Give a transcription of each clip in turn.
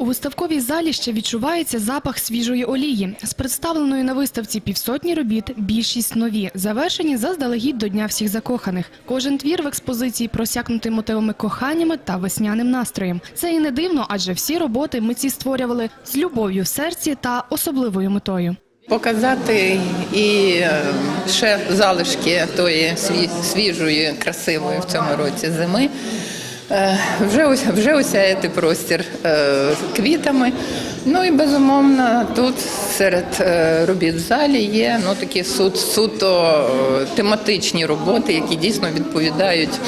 У виставковій залі ще відчувається запах свіжої олії. З представленої на виставці півсотні робіт, більшість нові, завершені заздалегідь до Дня всіх закоханих. Кожен твір в експозиції просякнутий мотивами коханнями та весняним настроєм. Це і не дивно, адже всі роботи митці створювали з любов'ю в серці та особливою метою. Показати і е, ще залишки тої свіжої, красивої в цьому році зими. Е, Вже, вже осяяти простір е, квітами. Ну і безумовно тут серед е, робіт в залі є ну, такі суто тематичні роботи, які дійсно відповідають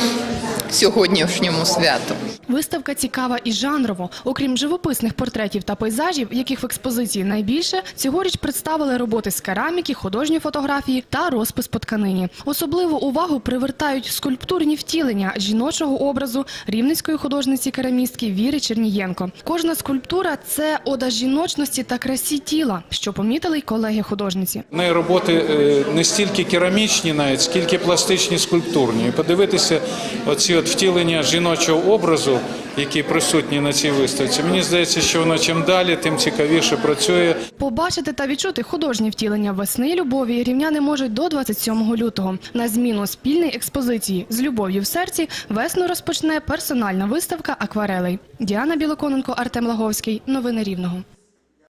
сьогоднішньому святу. Виставка цікава і жанрово. Окрім живописних портретів та пейзажів, яких в експозиції найбільше, цьогоріч представили роботи з кераміки, художньої фотографії та розпис по тканині. Особливу увагу привертають скульптурні втілення жіночого образу рівненської художниці-керамістки Віри Чернієнко. Кожна скульптура це ода жіночності та красі тіла, що помітили й колеги художниці. В неї роботи е, не стільки керамічні, навіть скільки пластичні скульптурні. І подивитися оці от втілення жіночого образу, які присутні на цій виставці. Мені здається, що воно чим далі, тим цікавіше працює. Побачити та відчути художні втілення весни любові рівняни можуть до 27 лютого. На зміну спільної експозиції з любов'ю в серці весну розпочне персональна виставка акварелей. Діана Білоконенко, Артем Лаговський. Новини Рівного.